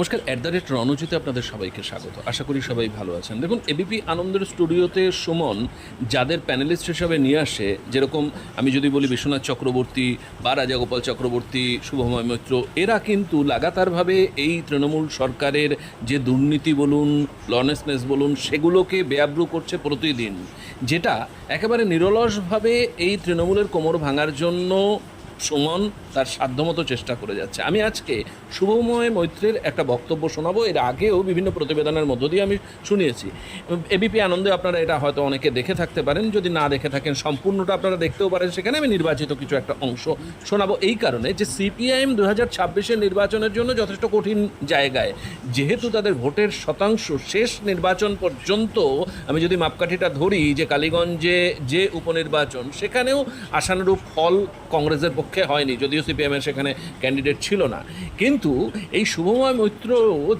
নমস্কার at the rate রণজিতে আপনাদের সবাইকে স্বাগত। আশা করি সবাই ভালো আছেন। দেখুন এবিপি আনন্দের স্টুডিওতে সুমন, যাদের প্যানেলিস্ট হিসাবে নিয়ে আসে, যেরকম আমি যদি বলি বিশ্বনাথ চক্রবর্তী বা রাজাগোপাল চক্রবর্তী, শুভময় মৈত্র, এরা কিন্তু লাগাতারভাবে এই তৃণমূল সরকারের যে দুর্নীতি বলুন লনেসনেস বলুন, সেগুলোকে বেআব্রু করছে প্রতিদিন, যেটা একেবারে নিরলসভাবে এই তৃণমূলের কোমর ভাঙার জন্য সুমন তার সাধ্যমতো চেষ্টা করে যাচ্ছে। আমি আজকে শুভময় মৈত্রের একটা বক্তব্য শোনাবো। এর আগেও বিভিন্ন প্রতিবেদনের মধ্য দিয়ে আমি শুনিয়েছি। এবিপি আনন্দে আপনারা এটা হয়তো অনেকে দেখে থাকতে পারেন। যদি না দেখে থাকেন, সম্পূর্ণটা আপনারা দেখতেও পারেন। সেখানে আমি নির্বাচিত কিছু একটা অংশ শোনাবো। এই কারণে যে সিপিআইএম দু হাজার ছাব্বিশের নির্বাচনের জন্য যথেষ্ট কঠিন জায়গায়, যেহেতু তাদের ভোটের শতাংশ শেষ নির্বাচন পর্যন্ত, আমি যদি মাপকাঠিটা ধরি যে কালীগঞ্জে যে উপনির্বাচন, সেখানেও আশানুরূপ ফল কংগ্রেসের পক্ষে হয়নি, যদিও সিপিএমের সেখানে ক্যান্ডিডেট ছিল না। কিন্তু এই শুভময় মৈত্র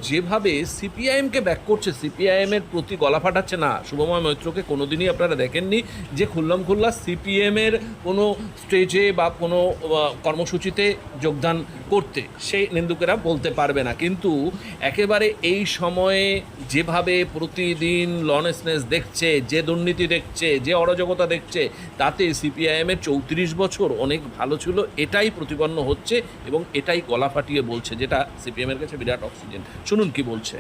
যেভাবে সিপিআইএমকে ব্যাক করছে সিপিআইএমের প্রতি গলা ফাটাচ্ছে না। শুভময় মৈত্রকে কোনোদিনই আপনারা দেখেননি যে খুল্লাম খুল্লা সিপিএমের কোনো স্টেজে বা কোনো কর্মসূচিতে যোগদান করতে। সেই নিন্দুকেরা বলতে পারবে না। কিন্তু একেবারে এই সময়ে যেভাবে প্রতিদিন লনেসনেস দেখছে, যে দুর্নীতি দেখছে, যে অরাজকতা দেখছে, তাতে সিপিআইএমের চৌত্রিশ বছর অনেক ভালো ছিল। এটাই প্রতিপন্ন হচ্ছে এবং এটাই গলা ফাটিয়ে বলছে, যেটা সিপিএমের কাছে বিরাট অক্সিজেন। শুনুন কি বলছে।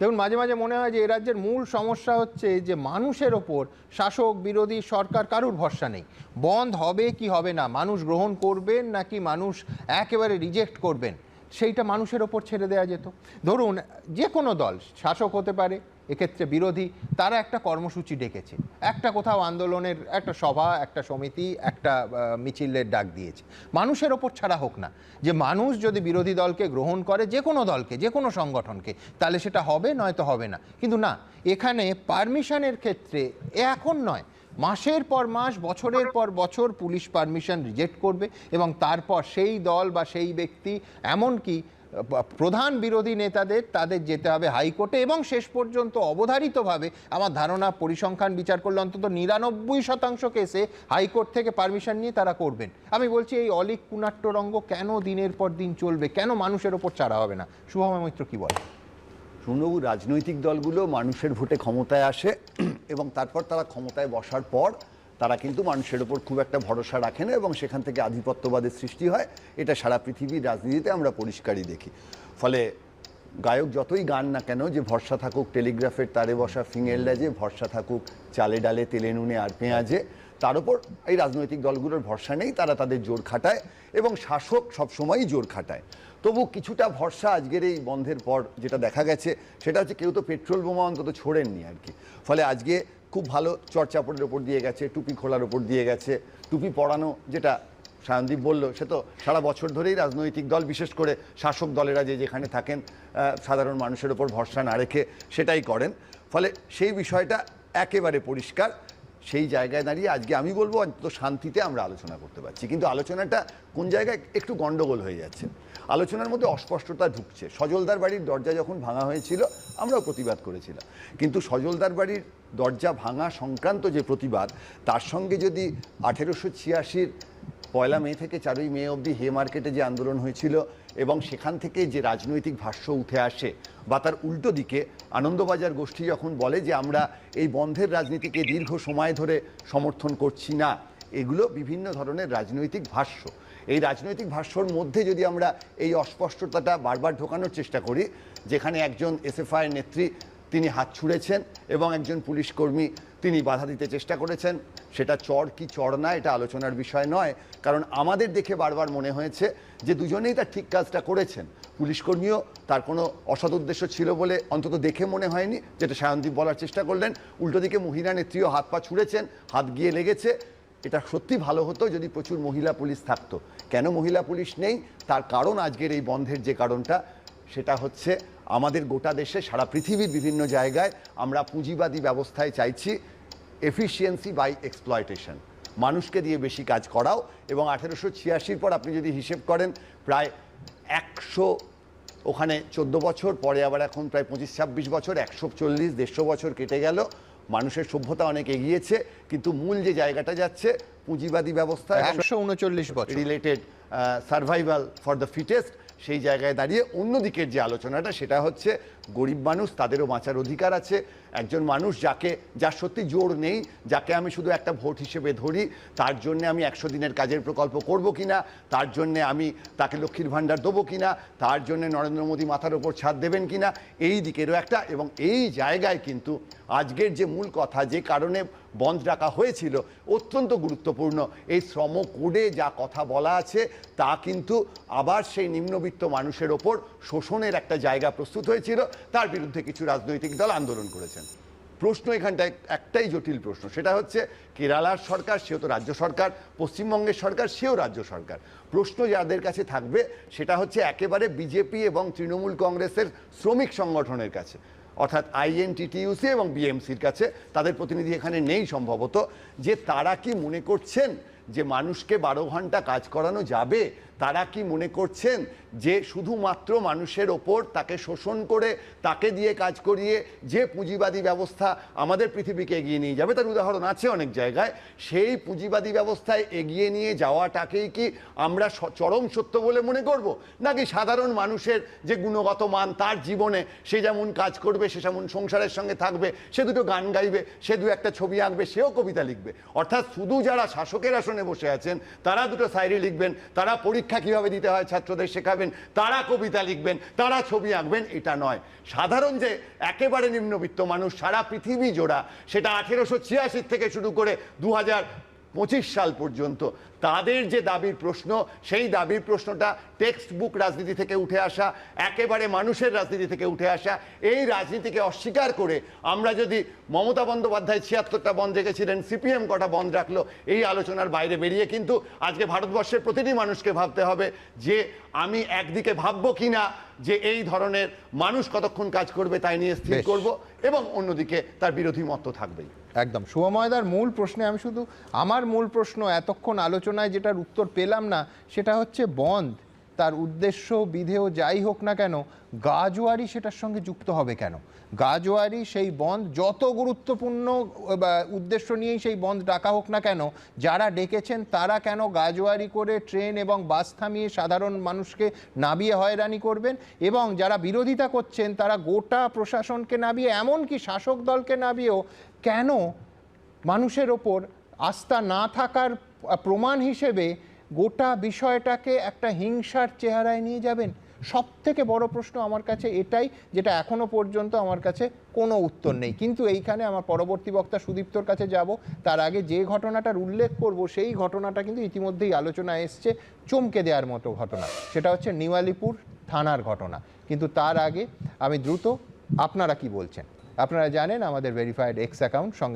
দেখুন, মাঝে মাঝে মনে হয় যে এ রাজ্যের মূল সমস্যা হচ্ছে যে মানুষের ওপর শাসক, বিরোধী সরকার কারুর ভরসা নেই। বন্ধ হবে কি হবে না? মানুষ গ্রহণ করবেন নাকি মানুষ একেবারে রিজেক্ট করবেন? সেইটা মানুষের ওপর ছেড়ে দেওয়া যেত। ধরুন যে কোনো দল, শাসক হতে পারে এক্ষেত্রে বিরোধী, তারা একটা কর্মসূচি ডেকেছে। একটা কোথাও আন্দোলনের, একটা সভা, একটা সমিতি, একটা মিছিলের ডাক দিয়েছে। মানুষের ওপর ছাড়া হোক না। যে মানুষ যদি বিরোধী দলকে গ্রহণ করে, যে কোনো দলকে, যে কোনো সংগঠনকে, তাহলে সেটা হবে, নয়তো হবে না। কিন্তু না, এখানে পারমিশনের ক্ষেত্রে এখন নয়। মাসের পর মাস, বছরের পর বছর পুলিশ পারমিশন রিজেক্ট করবে এবং তারপর সেই দল বা সেই ব্যক্তি, এমনকি প্রধান বিরোধী নেতাদের তাদের যেতে হবে হাইকোর্টে এবং শেষ পর্যন্ত অবধারিতভাবে আমার ধারণা পরিসংখ্যান বিচার করলে অন্তত নিরানব্বই শতাংশ কেসে হাইকোর্ট থেকে পারমিশন নিয়ে তারা করবেন। আমি বলছি এই অলিক কুনাট্যরঙ্গ কেন দিনের পর দিন চলবে? কেন মানুষের ওপর ছাড়া হবে না? শুভময় মৈত্র কি বলে? শুনবাবু, রাজনৈতিক দলগুলো মানুষের ভোটে ক্ষমতায় আসে এবং তারপর তারা ক্ষমতায় বসার পর তারা কিন্তু মানুষের ওপর খুব একটা ভরসা রাখে না এবং সেখান থেকে আধিপত্যবাদের সৃষ্টি হয়। এটা সারা পৃথিবীর রাজনীতিতে আমরা পরিষ্কারই দেখি। ফলে গায়ক যতই গান না কেন, যে ভরসা থাকুক টেলিগ্রাফের তারে বসা ফিঙের লাজে ভরসা থাকুক চালে ডালে তেলে নুনে আর পেঁয়াজে, তার উপর এই রাজনৈতিক দলগুলোর ভরসা নেই, তারা তাদের জোর খাটায় এবং শাসক সবসময়ই জোর খাটায়। তবু কিছুটা ভরসা আজকের এই বন্ধের পর যেটা দেখা গেছে, সেটা হচ্ছে কেউ তো পেট্রোল বোমা অন্তত ছোড়েননি আর কি। ফলে আজকে খুব ভালো চর্চাপটের ওপর দিয়ে গেছে, টুপি খোলার ওপর দিয়ে গেছে, টুপি পরানো যেটা সায়নদীপ বলল, সে তো সারা বছর ধরেই রাজনৈতিক দল, বিশেষ করে শাসক দলেরা যে যেখানে থাকেন সাধারণ মানুষের ওপর ভরসা না রেখে সেটাই করেন। ফলে সেই বিষয়টা একেবারে পরিষ্কার। সেই জায়গায় দাঁড়িয়ে আজকে আমি বলব, অন্তত শান্তিতে আমরা আলোচনা করতে পারছি। কিন্তু আলোচনাটা কোন জায়গায় একটু গন্ডগোল হয়ে যাচ্ছে? আলোচনার মধ্যে অস্পষ্টতা ঢুকছে। সজলদার বাড়ির দরজা যখন ভাঙা হয়েছিল, আমরাও প্রতিবাদ করেছিলাম। কিন্তু সজলদার বাড়ির দরজা ভাঙা সংক্রান্ত যে প্রতিবাদ, তার সঙ্গে যদি আঠেরোশো ছিয়াশির পয়লা মে থেকে চারই মে অবধি হে মার্কেটে যে আন্দোলন হয়েছিল এবং সেখান থেকে যে রাজনৈতিক ভাষ্য উঠে আসে বা তার উল্টো দিকে আনন্দবাজার গোষ্ঠী যখন বলে যে আমরা এই বন্ধের রাজনীতিকে দীর্ঘ সময় ধরে সমর্থন করছি না, এগুলো বিভিন্ন ধরনের রাজনৈতিক ভাষ্য। এই রাজনৈতিক ভাষ্যর মধ্যে যদি আমরা এই অস্পষ্টতাটা বারবার ঢোকানোর চেষ্টা করি, যেখানে একজন এসএফআই নেত্রী তিনি হাত ছুঁড়েছেন এবং একজন পুলিশ কর্মী তিনি বাধা দিতে চেষ্টা করেছেন। সেটা চর কি চর না, এটা আলোচনার বিষয় নয়। কারণ আমাদের দেখে বারবার মনে হয়েছে যে দুজনেই তার ঠিক কাজটা করেছেন। পুলিশ কর্মীও তার কোনো অসৎ উদ্দেশ্য ছিল বলে অন্তত দেখে মনে হয়নি, যেটা সায়নদীপ বলার চেষ্টা করলেন। উল্টো দিকে মহিলা নেত্রীও হাত পা ছুঁড়েছেন, হাত গিয়ে লেগেছে। এটা সত্যি ভালো হতো যদি প্রচুর মহিলা পুলিশ থাকতো। কেন মহিলা পুলিশ নেই? তার কারণ আজকের এই বন্ধের যে কারণটা সেটা হচ্ছে আমাদের গোটা দেশে সারা পৃথিবীর বিভিন্ন জায়গায় আমরা পুঁজিবাদী ব্যবস্থায় চাইছি এফিসিয়েন্সি বাই এক্সপ্লয়টেশন মানুষকে দিয়ে বেশি কাজ করাও এবং আঠেরোশো ছিয়াশির পর আপনি যদি হিসেব করেন প্রায় একশো ওখানে চোদ্দ বছর পরে আবার এখন প্রায় পঁচিশ ছাব্বিশ বছর একশো চল্লিশ দেড়শো বছর কেটে গেল। মানুষের সভ্যতা অনেক এগিয়েছে কিন্তু মূল যে জায়গাটা যাচ্ছে পুঁজিবাদী ব্যবস্থা একশো উনচল্লিশ বছর। Related survival for the fittest সেই জায়গায় দাঁড়িয়ে অন্যদিকের যে আলোচনাটা সেটা হচ্ছে গরিব মানুষ, তাদেরও বাঁচার অধিকার আছে। একজন মানুষ যাকে, যার সত্যি জোর নেই, যাকে আমি শুধু একটা ভোট হিসেবে ধরি, তার জন্য আমি একশো দিনের কাজের প্রকল্প করব কিনা, তার জন্য আমি তাকে লক্ষ্মীর ভাণ্ডার দেবো কিনা, তার জন্য নরেন্দ্র মোদী মাথার ওপর ছাদ দেবেন কিনা, এই দিকেরও একটা এবং এই জায়গায় কিন্তু আজকের যে মূল কথা, যে কারণে বন্ধ রাখা হয়েছিল, অত্যন্ত গুরুত্বপূর্ণ। এই শ্রম কোডে যা কথা বলা আছে, তা কিন্তু আবার সেই নিম্নবিত্ত মানুষের ওপর শোষণের একটা জায়গা প্রস্তুত হয়েছিল। তার বিরুদ্ধে কিছু রাজনৈতিক দল আন্দোলন করেছেন। প্রশ্ন এখানটায় একটাই জটিল প্রশ্ন, সেটা হচ্ছে কেরালার সরকার, সেও তো রাজ্য সরকার, পশ্চিমবঙ্গের সরকার, সেও রাজ্য সরকার। প্রশ্ন যাদের কাছে থাকবে, সেটা হচ্ছে একেবারে বিজেপি এবং তৃণমূল কংগ্রেসের শ্রমিক সংগঠনের কাছে। অর্থাৎ আইএনটিটিইউসি এবং বিএমসির কাছে, তাদের প্রতিনিধি এখানে নেই সম্ভবত। যে তারা কি মনে করছেন যে মানুষকে বারো ঘণ্টা কাজ করানো যাবে, তারা কি মনে করছেন যে শুধুমাত্র মানুষের ওপর তাকে শোষণ করে তাকে দিয়ে কাজ করিয়ে যে পুঁজিবাদী ব্যবস্থা আমাদের পৃথিবীকে এগিয়ে নিয়ে যাবে? তার উদাহরণ আছে অনেক জায়গায়। সেই পুঁজিবাদী ব্যবস্থায় এগিয়ে নিয়ে যাওয়াটাকেই কি আমরা চরম সত্য বলে মনে করব? নাকি সাধারণ মানুষের যে গুণগত মান তার জীবনে সে যেমন কাজ করবে, সে যেমন সংসারের সঙ্গে থাকবে, সে দুটো গান গাইবে, সে দু একটা ছবি আঁকবে, সেও কবিতা লিখবে। অর্থাৎ শুধু যারা শাসকের আসনে বসে আছেন, তারা দুটো সাইরি লিখবেন, তারা পরীক্ষা কীভাবে দিতে হয় ছাত্রদের শেখাবেন, তারা কবিতা লিখবেন, তারা ছবি আঁকবেন, এটা নয়। সাধারণ যে একেবারে নিম্নবিত্ত মানুষ, সারা পৃথিবী জোড়া, সেটা আঠেরোশো ছিয়াশি থেকে শুরু করে দু হাজার পঁচিশ সাল পর্যন্ত তাদের যে দাবির প্রশ্ন সেই দাবির প্রশ্নটা টেক্সট বুক রাজনীতি থেকে উঠে আসা একেবারে মানুষের রাজনীতি থেকে উঠে আসা এই রাজনীতিকে অস্বীকার করে আমরা যদি মমতা বন্দ্যোপাধ্যায় ছিয়াত্তরটা বন্ধ রেখেছিলেন সিপিএম কটা বন্ধ রাখল এই আলোচনার বাইরে বেরিয়ে কিন্তু আজকে ভারতবর্ষের প্রতিটি মানুষকে ভাবতে হবে যে আমি একদিকে ভাববো কিনা যে এই ধরনের মানুষ কতক্ষণ কাজ করবে তাই নিয়ে স্থির। করব এবং অন্যদিকে তার বিরোধী মত থাকবেই একদম। শুভময়দার মূল প্রশ্নে আমি শুধু আমার মূল প্রশ্ন এতক্ষণ আলোচনায় যেটার উত্তর পেলাম না, সেটা হচ্ছে বন্ধ। তার উদ্দেশ্য, বিধেয় যাই হোক না কেন, গাজোয়ারি সেটার সঙ্গে যুক্ত হবে কেন? গাজোয়ারি সেই বন্ধ, যত গুরুত্বপূর্ণ উদ্দেশ্য নিয়েই সেই বন্ধ ডাকা হোক না কেন, যারা ডেকেছেন তারা কেন গাজোয়ারি করে ট্রেন এবং বাস থামিয়ে সাধারণ মানুষকে নাবিয়ে হয়রানি করবেন? এবং যারা বিরোধিতা করছেন তারা গোটা প্রশাসনকে নাবিয়ে, এমনকি শাসক দলকে নাবিয়েও কেন মানুষের ওপর আস্থা না থাকার প্রমাণ হিসেবে গোটা বিষয়টাকে একটা হিংসার চেহারায় নিয়ে যাবেন? সব থেকে বড় প্রশ্ন আমার কাছে এটাই, যেটা এখনও পর্যন্ত আমার কাছে কোনো উত্তর নেই। কিন্তু এইখানে আমার পরবর্তী বক্তা সুদীপ্তর কাছে যাব। তার আগে যে ঘটনাটার উল্লেখ করব, সেই ঘটনাটা কিন্তু ইতিমধ্যেই আলোচনায় এসছে চমকে দেওয়ার মতো ঘটনা। সেটা হচ্ছে নিওয়ালিপুর থানার ঘটনা। কিন্তু তার আগে আমি দ্রুত আপনারা কি বলছেন? আপনারা জানেন আমাদের ভেরিফাইড এক্স অ্যাকাউন্ট সঙ্গে